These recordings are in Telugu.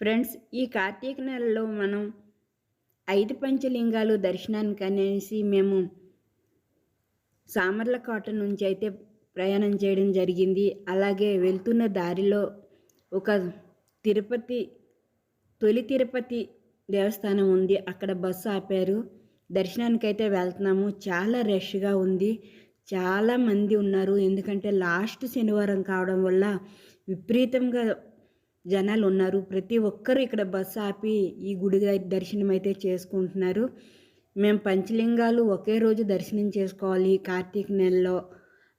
ఫ్రెండ్స్ ఈ కార్తీక నెలలో మనం ఐదు పంచలింగాలు దర్శనానికి అనేసి మేము సామర్లకోట నుంచి అయితే ప్రయాణం చేయడం జరిగింది. అలాగే వెళ్తున్న దారిలో ఒక తిరుపతి తొలి తిరుపతి దేవస్థానం ఉంది. అక్కడ బస్సు ఆపారు. దర్శనానికి అయితే వెళ్తున్నాము. చాలా రష్గా ఉంది. చాలా మంది ఉన్నారు. ఎందుకంటే లాస్ట్ శనివారం కావడం వల్ల విపరీతంగా జనాలు ఉన్నారు ప్రతి ఒక్కరు ఇక్కడ బస్సు ఆపి ఈ గుడి దర్శనం అయితే చేసుకుంటున్నారు. మేము పంచలింగాలు ఒకే రోజు దర్శనం చేసుకోవాలి కార్తీక నెలలో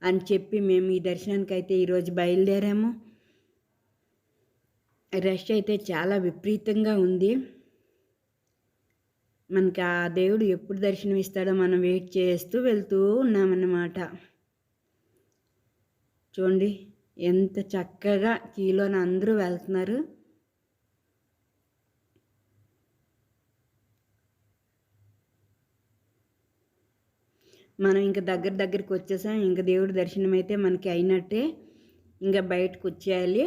అని చెప్పి మేము ఈ దర్శనానికి అయితే ఈరోజు బయలుదేరాము. రష్ అయితే చాలా విపరీతంగా ఉంది. మనకి ఆ దేవుడు ఎప్పుడు దర్శనం ఇస్తాడో మనం వెయిట్ చేస్తూ వెళ్తూ ఉన్నామన్నమాట. చూడండి. ఎంత చక్కగా కీలోన అందరూ వెళ్తున్నారు. మనం ఇంకా దగ్గర దగ్గరికి వచ్చేసాం. ఇంకా దేవుడి దర్శనం అయితే మనకి అయినట్టే. ఇంకా బయటకు వచ్చేయాలి.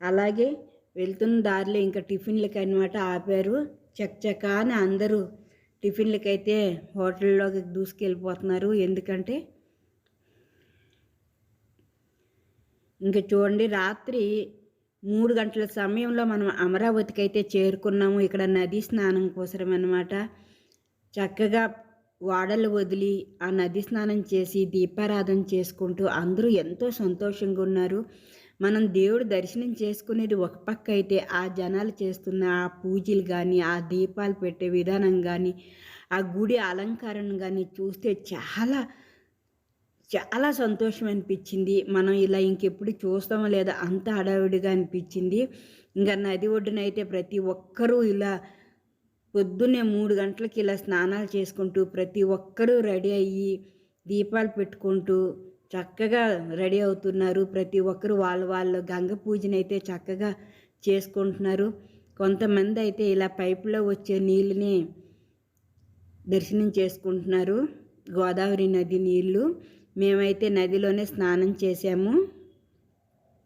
అలాగే వెళ్తున్న దారిలో ఇంకా టిఫిన్లకి అనమాట ఆపారు. చక్క అని అందరూ టిఫిన్లకైతే హోటల్లోకి దూసుకెళ్ళిపోతున్నారు. ఎందుకంటే ఇంకా చూడండి రాత్రి మూడు గంటల సమయంలో మనం అమరావతికి అయితే చేరుకున్నాము. ఇక్కడ నది స్నానం కోసం అనమాట చక్కగా వాడలు వదిలి ఆ నది స్నానం చేసి దీపారాధన చేసుకుంటూ అందరూ ఎంతో సంతోషంగా ఉన్నారు. మనం దేవుడు దర్శనం చేసుకునేది ఒక పక్క అయితే ఆ జనాలు చేస్తున్న ఆ పూజలు కానీ ఆ దీపాలు పెట్టే విధానం కానీ ఆ గుడి అలంకరణ కానీ చూస్తే చాలా చాలా సంతోషం అనిపించింది మనం ఇలా ఇంకెప్పుడు చూస్తామో లేదా అంత హడావిడిగా అనిపించింది. ఇంకా నది ఒడ్డునైతే ప్రతి ఒక్కరూ ఇలా పొద్దున్నే మూడు గంటలకి ఇలా స్నానాలు చేసుకుంటూ ప్రతి ఒక్కరూ రెడీ అయ్యి దీపాలు పెట్టుకుంటూ చక్కగా రెడీ అవుతున్నారు. ప్రతి ఒక్కరు వాళ్ళ వాళ్ళు గంగ పూజనైతే చక్కగా చేసుకుంటున్నారు. కొంతమంది అయితే ఇలా పైపులో వచ్చే నీళ్ళని దర్శనం చేసుకుంటున్నారు. గోదావరి నది నీళ్ళు. మేమైతే నదిలోనే స్నానం చేసాము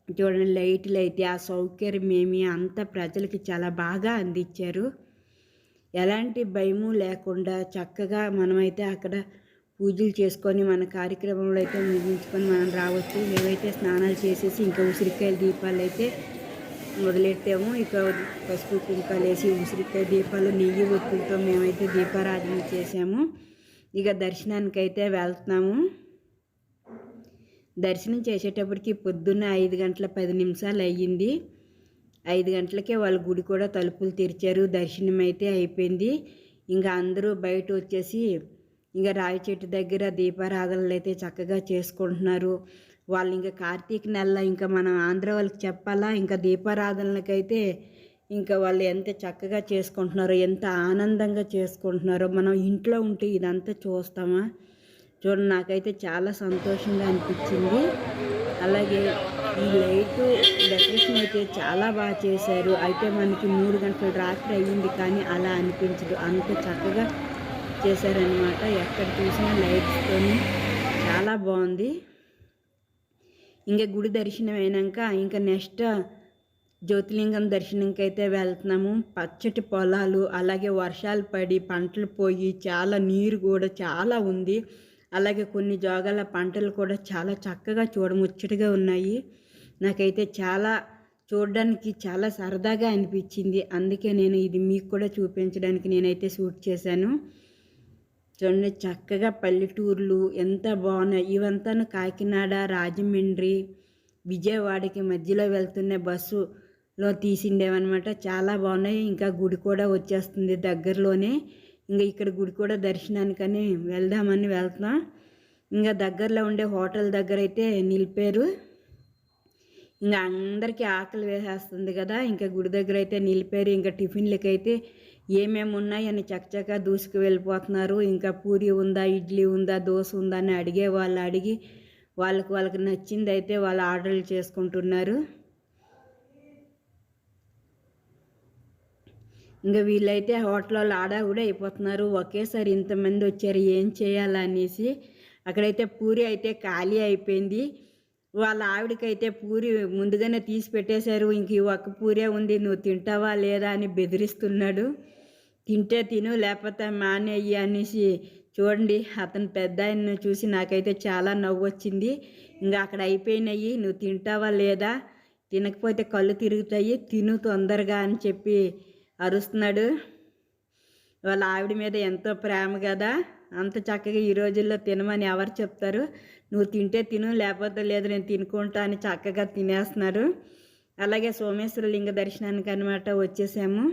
చూడండి లైట్లు అయితే ఆ సౌకర్యం ఏమి అంత ప్రజలకి చాలా బాగా అందించారు. ఎలాంటి భయము లేకుండా చక్కగా మనమైతే అక్కడ పూజలు చేసుకొని మన కార్యక్రమంలో అయితే ముగించుకొని మనం రావచ్చు. మేమైతే స్నానాలు చేసేసి ఇంకా ఉసిరికాయల దీపాలు అయితే మొదలెట్టాము. ఇక పసుపు కుంకాలు వేసి ఉసిరికాయ దీపాలు నెయ్యి ఒత్తులతో మేమైతే దీపారాధన చేసాము ఇక దర్శనానికి అయితే వెళ్తున్నాము. దర్శనం చేసేటప్పటికి పొద్దున్న ఐదు గంటల పది నిమిషాలు అయ్యింది. ఐదు గంటలకే వాళ్ళ గుడి కూడా తలుపులు తెరిచారు. దర్శనం అయితే అయిపోయింది. ఇంకా అందరూ బయట వచ్చేసి ఇంకా రాయి చెట్టు దగ్గర దీపారాధనలు అయితే చక్కగా చేసుకుంటున్నారు. వాళ్ళు ఇంకా కార్తీక నెల ఇంకా మనం ఆంధ్ర వాళ్ళకి చెప్పాలా? ఇంకా దీపారాధనలకైతే ఇంకా వాళ్ళు ఎంత చక్కగా చేసుకుంటున్నారో ఎంత ఆనందంగా చేసుకుంటున్నారో మనం ఇంట్లో ఉంటే ఇదంతా చూస్తామా? చూడండి నాకైతే చాలా సంతోషంగా అనిపించింది. అలాగే ఈ లైట్ డెకరేషన్ అయితే చాలా బాగా చేశారు. అయితే మనకి మూడు గంటల రాత్రి అయ్యింది కానీ అలా అనిపించదు. అంత చక్కగా చేశారనమాట ఎక్కడ చూసినా లైట్స్తో చాలా బాగుంది. ఇంకా గుడి దర్శనం అయినాక ఇంకా నెక్స్ట్ జ్యోతిలింగం దర్శనంకి అయితే వెళ్తున్నాము. పచ్చటి పొలాలు అలాగే వర్షాలు పడి పంటలు పోయి చాలా నీరు కూడా చాలా ఉంది. అలాగే కొన్ని జోగాల పంటలు కూడా చాలా చక్కగా చూడముచ్చటగా ఉన్నాయి. నాకైతే చాలా చూడడానికి చాలా సరదాగా అనిపించింది. అందుకే నేను ఇది మీకు కూడా చూపించడానికి నేనైతే షూట్ చేశాను. చూడండి చక్కగా పల్లెటూర్లు ఎంత బాగున్నాయి. ఇవంతాను కాకినాడ రాజమండ్రి విజయవాడకి మధ్యలో వెళ్తున్న బస్సులో తీసిండేవన్నమాట. చాలా బాగున్నాయి. ఇంకా గుడి కూడా వచ్చేస్తుంది దగ్గరలోనే. ఇంకా ఇక్కడ గుడి కూడా దర్శనానికని వెళ్దామని వెళ్తున్నాం. ఇంకా దగ్గరలో ఉండే హోటల్ దగ్గర అయితే నిలిపారు. ఇంకా అందరికీ ఆకలి వేసేస్తుంది కదా ఇంకా గుడి దగ్గర అయితే నిలిపారు. ఇంకా టిఫిన్లకి అయితే ఏమేమి ఉన్నాయని చక్కచక్క దూసుకు వెళ్ళిపోతున్నారు. ఇంకా పూరి ఉందా ఇడ్లీ ఉందా దోశ ఉందా అని అడిగే వాళ్ళు అడిగి వాళ్ళకి వాళ్ళకి నచ్చింది అయితే వాళ్ళు ఆర్డర్లు చేసుకుంటున్నారు. ఇంకా వీళ్ళైతే హోటల్లో ఆడా కూడా అయిపోతున్నారు. ఒకేసారి ఇంతమంది వచ్చారు ఏం చేయాలనేసి. అక్కడైతే పూరి అయితే ఖాళీ అయిపోయింది. వాళ్ళ ఆవిడకైతే పూరి ముందుగానే తీసి పెట్టేశారు. ఇంక ఈ ఒక్క పూరే ఉంది నువ్వు తింటావా లేదా అని బెదిరిస్తున్నాడు. తింటే తిను లేకపోతే మానేయ్యి అనేసి చూడండి అతను పెద్ద ఆయన్ని చూసి నాకైతే చాలా నవ్వు వచ్చింది ఇంకా అక్కడ అయిపోయినాయి నువ్వు తింటావా లేదా? తినకపోతే కళ్ళు తిరుగుతాయి తిను తొందరగా అని చెప్పి అరుస్తున్నాడు. వాళ్ళ ఆవిడ మీద ఎంతో ప్రేమ కదా. అంత చక్కగా ఈ రోజుల్లో తినమని ఎవరు చెప్తారు? నువ్వు తింటే తిను లేకపోతే లేదు నేను తినుకుంటా అని చక్కగా తినేస్తున్నారు. అలాగే సోమేశ్వర లింగ దర్శనానికి అనమాట వచ్చేసాము.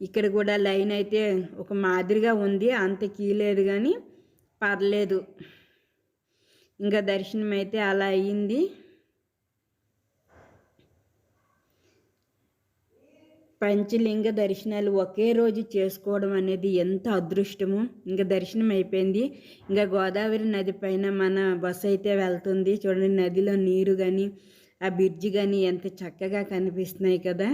ఇక్కడ కూడా లైన్ అయితే ఒక మాదిరిగా ఉంది అంత కీలేదు కానీ పర్లేదు. ఇంకా దర్శనం అయితే అలా అయ్యింది పంచలింగ దర్శనాలు ఒకే రోజు చేసుకోవడం అనేది ఎంత అదృష్టము. ఇంకా దర్శనం అయిపోయింది. ఇంకా గోదావరి నది పైన మన బస్సు అయితే వెళ్తుంది. చూడండి నదిలో నీరు కానీ ఆ బ్రిడ్జి కానీ ఎంత చక్కగా కనిపిస్తున్నాయి కదా.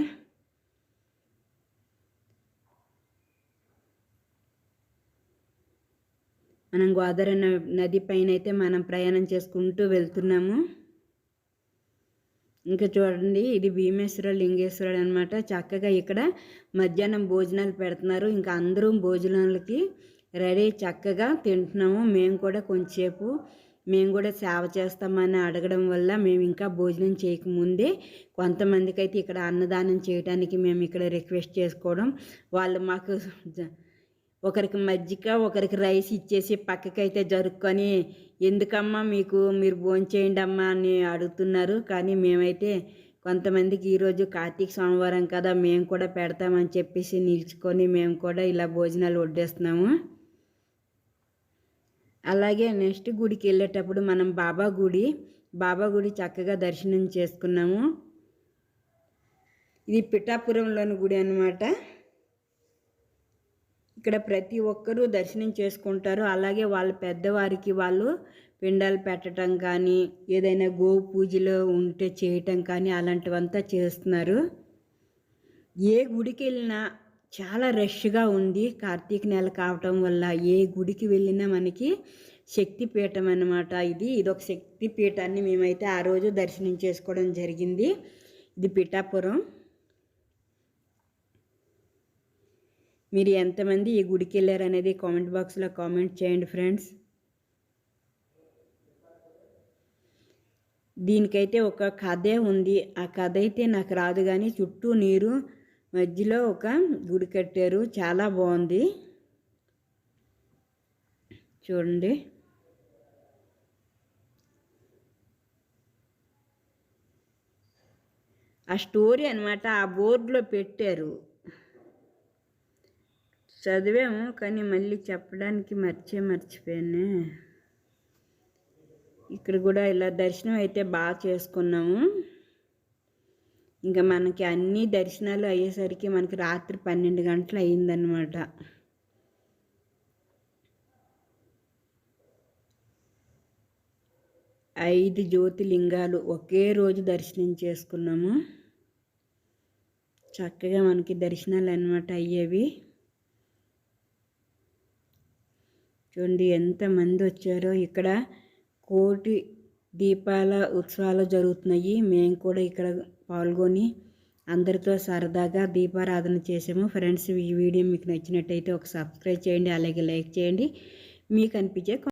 మనం గోదావరి నది పైన అయితే మనం ప్రయాణం చేసుకుంటూ వెళ్తున్నాము. ఇంకా చూడండి ఇది భీమేశ్వర లింగేశ్వరుడు అనమాట చక్కగా ఇక్కడ మధ్యాహ్నం భోజనాలు పెడుతున్నారు. ఇంకా అందరూ భోజనాలకి రెడీ చక్కగా తింటున్నాము. మేము కూడా కొంచెంసేపు మేము కూడా సేవ చేస్తామని అడగడం వల్ల మేము ఇంకా భోజనం చేయకముందే కొంతమందికి అయితే ఇక్కడ అన్నదానం చేయడానికి మేము ఇక్కడ రిక్వెస్ట్ చేసుకోవడం. వాళ్ళు మాకు ఒకరికి మజ్జిగ ఒకరికి రైస్ ఇచ్చేసి పక్కకైతే జరుపుకొని ఎందుకమ్మా మీకు మీరు భోంచేయండి అమ్మా అని అడుగుతున్నారు. కానీ మేమైతే కొంతమందికి ఈరోజు కార్తీక సోమవారం కదా మేము కూడా పెడతామని చెప్పేసి నిల్చుకొని మేము కూడా ఇలా భోజనాలు వడ్డేస్తున్నాము. అలాగే నెక్స్ట్ గుడికి వెళ్ళేటప్పుడు మనం బాబా గుడి బాబా గుడి చక్కగా దర్శనం చేసుకున్నాము. ఇది పిఠాపురంలోని గుడి అనమాట ఇక్కడ ప్రతి ఒక్కరూ దర్శనం చేసుకుంటారు. అలాగే వాళ్ళ పెద్దవారికి వాళ్ళు పిండాలు పెట్టడం కానీ ఏదైనా గో పూజలో ఉంటే చేయటం కానీ అలాంటివంతా చేస్తున్నారు. ఏ గుడికి వెళ్ళినా చాలా రష్గా ఉంది. కార్తీక నెల కావటం వల్ల ఏ గుడికి వెళ్ళినా మనకి శక్తిపీఠం అనమాట ఇది. ఇదొక శక్తిపీఠాన్ని మేమైతే ఆ రోజు దర్శనం చేసుకోవడం జరిగింది. ఇది పిఠాపురం. మీరు ఎంతమంది ఈ గుడికి వెళ్ళారు అనేది కామెంట్ బాక్స్లో కామెంట్ చేయండి ఫ్రెండ్స్. దీనికైతే ఒక కథే ఉంది. ఆ కథ అయితే నాకు రాదు కానీ చుట్టూ నీరు మధ్యలో ఒక గుడి కట్టారు. చాలా బాగుంది. చూడండి. ఆ స్టోరీ అనమాట ఆ బోర్డులో పెట్టారు. చదివాము కానీ మళ్ళీ చెప్పడానికి మర్చే మర్చిపోయానే. ఇక్కడ కూడా ఇలా దర్శనం అయితే బాగా చేసుకున్నాము. ఇంకా మనకి అన్ని దర్శనాలు అయ్యేసరికి మనకి రాత్రి పన్నెండు గంటలు అయిందనమాట ఐదు జ్యోతిలింగాలు ఒకే రోజు దర్శనం చేసుకున్నాము. చక్కగా మనకి దర్శనాలు అనమాట అయ్యేవి. చూడండి ఎంతమంది వచ్చారో. ఇక్కడ కోటి దీపాల ఉత్సవాలు జరుగుతున్నాయి. మేము కూడా ఇక్కడ పాల్గొని అందరితో సరదాగా దీపారాధన చేసాము ఫ్రెండ్స్ ఈ వీడియో మీకు నచ్చినట్టయితే ఒక సబ్స్క్రైబ్ చేయండి అలాగే లైక్ చేయండి. మీకు అనిపించే